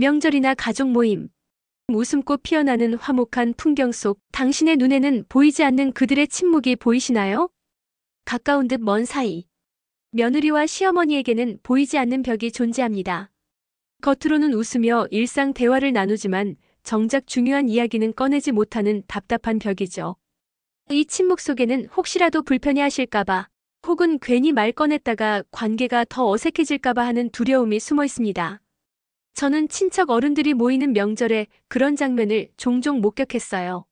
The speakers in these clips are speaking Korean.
명절이나 가족 모임. 웃음꽃 피어나는 화목한 풍경 속 당신의 눈에는 보이지 않는 그들의 침묵이 보이시나요? 가까운 듯 먼 사이. 며느리와 시어머니에게는 보이지 않는 벽이 존재합니다. 겉으로는 웃으며 일상 대화를 나누지만 정작 중요한 이야기는 꺼내지 못하는 답답한 벽이죠. 이 침묵 속에는 혹시라도 불편해 하실까봐 혹은 괜히 말 꺼냈다가 관계가 더 어색해질까봐 하는 두려움이 숨어 있습니다. 저는 친척 어른들이 모이는 명절에 그런 장면을 종종 목격했어요.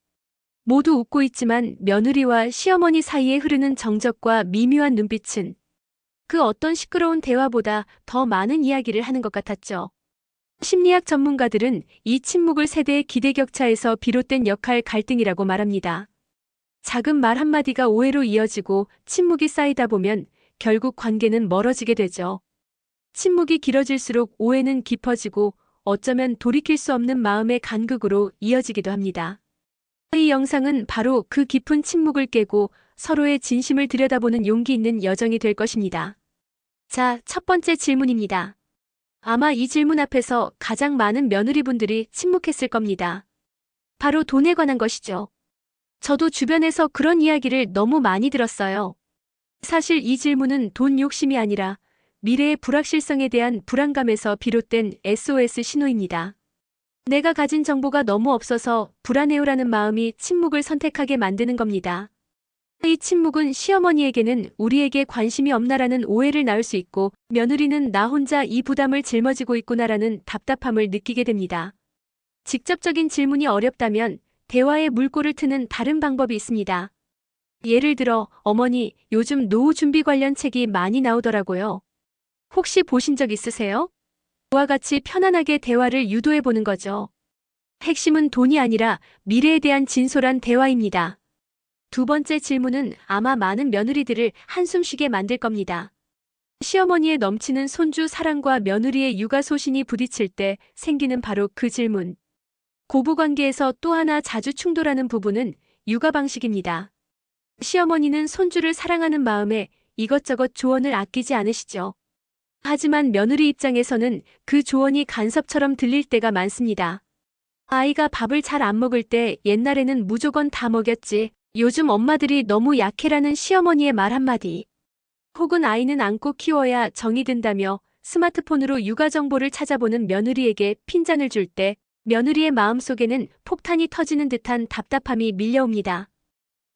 모두 웃고 있지만 며느리와 시어머니 사이에 흐르는 정적과 미묘한 눈빛은 그 어떤 시끄러운 대화보다 더 많은 이야기를 하는 것 같았죠. 심리학 전문가들은 이 침묵을 세대의 기대 격차에서 비롯된 역할 갈등이라고 말합니다. 작은 말 한마디가 오해로 이어지고 침묵이 쌓이다 보면 결국 관계는 멀어지게 되죠. 침묵이 길어질수록 오해는 깊어지고 어쩌면 돌이킬 수 없는 마음의 간극으로 이어지기도 합니다. 이 영상은 바로 그 깊은 침묵을 깨고 서로의 진심을 들여다보는 용기 있는 여정이 될 것입니다. 자, 첫 번째 질문입니다. 아마 이 질문 앞에서 가장 많은 며느리분들이 침묵했을 겁니다. 바로 돈에 관한 것이죠. 저도 주변에서 그런 이야기를 너무 많이 들었어요. 사실 이 질문은 돈 욕심이 아니라 미래의 불확실성에 대한 불안감에서 비롯된 SOS 신호입니다. 내가 가진 정보가 너무 없어서 불안해요라는 마음이 침묵을 선택하게 만드는 겁니다. 이 침묵은 시어머니에게는 우리에게 관심이 없나라는 오해를 낳을 수 있고 며느리는 나 혼자 이 부담을 짊어지고 있구나라는 답답함을 느끼게 됩니다. 직접적인 질문이 어렵다면 대화의 물꼬를 트는 다른 방법이 있습니다. 예를 들어, 어머니, 요즘 노후 준비 관련 책이 많이 나오더라고요. 혹시 보신 적 있으세요? 그와 같이 편안하게 대화를 유도해 보는 거죠. 핵심은 돈이 아니라 미래에 대한 진솔한 대화입니다. 두 번째 질문은 아마 많은 며느리들을 한숨 쉬게 만들 겁니다. 시어머니의 넘치는 손주 사랑과 며느리의 육아 소신이 부딪힐 때 생기는 바로 그 질문. 고부관계에서 또 하나 자주 충돌하는 부분은 육아 방식입니다. 시어머니는 손주를 사랑하는 마음에 이것저것 조언을 아끼지 않으시죠. 하지만 며느리 입장에서는 그 조언이 간섭처럼 들릴 때가 많습니다. 아이가 밥을 잘 안 먹을 때 옛날에는 무조건 다 먹였지. 요즘 엄마들이 너무 약해라는 시어머니의 말 한마디. 혹은 아이는 안고 키워야 정이 든다며 스마트폰으로 육아 정보를 찾아보는 며느리에게 핀잔을 줄 때 며느리의 마음속에는 폭탄이 터지는 듯한 답답함이 밀려옵니다.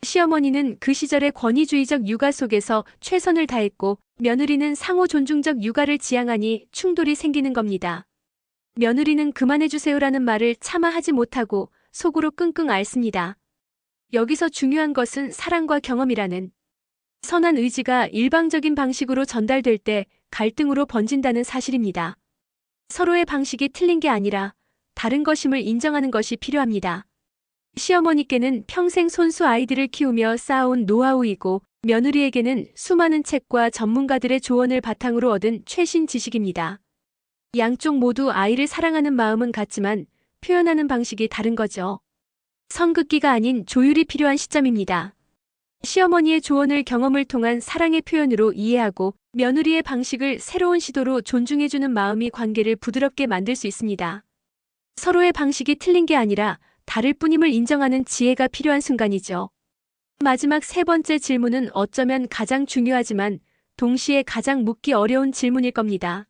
시어머니는 그 시절의 권위주의적 육아 속에서 최선을 다했고 며느리는 상호 존중적 육아를 지향하니 충돌이 생기는 겁니다. 며느리는 그만해주세요라는 말을 차마 하지 못하고 속으로 끙끙 앓습니다. 여기서 중요한 것은 사랑과 경험이라는 선한 의지가 일방적인 방식으로 전달될 때 갈등으로 번진다는 사실입니다. 서로의 방식이 틀린 게 아니라 다른 것임을 인정하는 것이 필요합니다. 시어머니께는 평생 손수 아이들을 키우며 쌓아온 노하우이고 며느리에게는 수많은 책과 전문가들의 조언을 바탕으로 얻은 최신 지식입니다. 양쪽 모두 아이를 사랑하는 마음은 같지만 표현하는 방식이 다른 거죠. 성급기가 아닌 조율이 필요한 시점입니다. 시어머니의 조언을 경험을 통한 사랑의 표현으로 이해하고 며느리의 방식을 새로운 시도로 존중해주는 마음이 관계를 부드럽게 만들 수 있습니다. 서로의 방식이 틀린 게 아니라 다를 뿐임을 인정하는 지혜가 필요한 순간이죠. 마지막 세 번째 질문은 어쩌면 가장 중요하지만 동시에 가장 묻기 어려운 질문일 겁니다.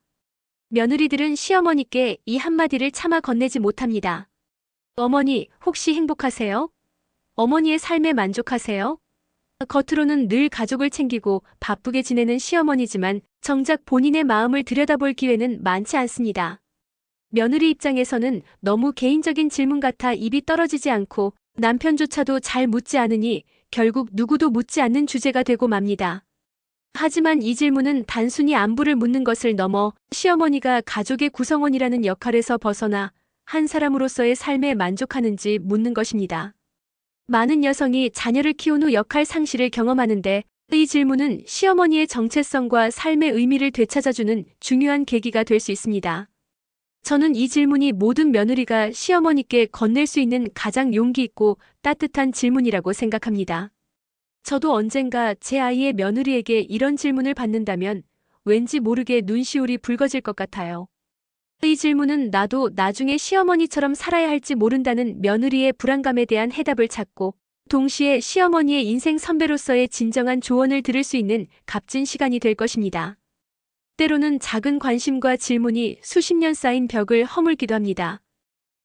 며느리들은 시어머니께 이 한마디를 차마 건네지 못합니다. 어머니, 혹시 행복하세요? 어머니의 삶에 만족하세요? 겉으로는 늘 가족을 챙기고 바쁘게 지내는 시어머니지만 정작 본인의 마음을 들여다볼 기회는 많지 않습니다. 며느리 입장에서는 너무 개인적인 질문 같아 입이 떨어지지 않고 남편조차도 잘 묻지 않으니 결국 누구도 묻지 않는 주제가 되고 맙니다. 하지만 이 질문은 단순히 안부를 묻는 것을 넘어 시어머니가 가족의 구성원이라는 역할에서 벗어나 한 사람으로서의 삶에 만족하는지 묻는 것입니다. 많은 여성이 자녀를 키운 후 역할 상실을 경험하는데 이 질문은 시어머니의 정체성과 삶의 의미를 되찾아주는 중요한 계기가 될 수 있습니다. 저는 이 질문이 모든 며느리가 시어머니께 건넬 수 있는 가장 용기 있고 따뜻한 질문이라고 생각합니다. 저도 언젠가 제 아이의 며느리에게 이런 질문을 받는다면 왠지 모르게 눈시울이 붉어질 것 같아요. 이 질문은 나도 나중에 시어머니처럼 살아야 할지 모른다는 며느리의 불안감에 대한 해답을 찾고 동시에 시어머니의 인생 선배로서의 진정한 조언을 들을 수 있는 값진 시간이 될 것입니다. 때로는 작은 관심과 질문이 수십 년 쌓인 벽을 허물기도 합니다.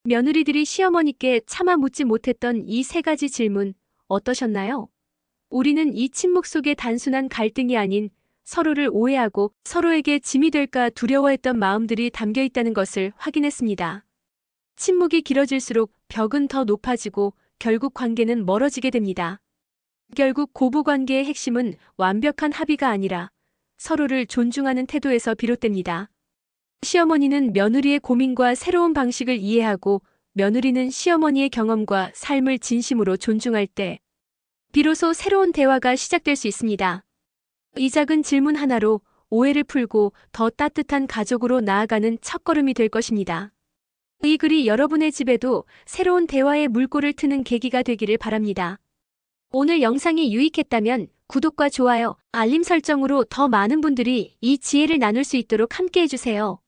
며느리들이 시어머니께 차마 묻지 못했던 이 세 가지 질문 어떠셨나요? 우리는 이 침묵 속에 단순한 갈등이 아닌 서로를 오해하고 서로에게 짐이 될까 두려워했던 마음들이 담겨 있다는 것을 확인했습니다. 침묵이 길어질수록 벽은 더 높아지고 결국 관계는 멀어지게 됩니다. 결국 고부 관계의 핵심은 완벽한 합의가 아니라 서로를 존중하는 태도에서 비롯됩니다. 시어머니는 며느리의 고민과 새로운 방식을 이해하고 며느리는 시어머니의 경험과 삶을 진심으로 존중할 때 비로소 새로운 대화가 시작될 수 있습니다. 이 작은 질문 하나로 오해를 풀고 더 따뜻한 가족으로 나아가는 첫걸음이 될 것입니다. 이 글이 여러분의 집에도 새로운 대화의 물꼬를 트는 계기가 되기를 바랍니다. 오늘 영상이 유익했다면 구독과 좋아요, 알림 설정으로 더 많은 분들이 이 지혜를 나눌 수 있도록 함께 해주세요.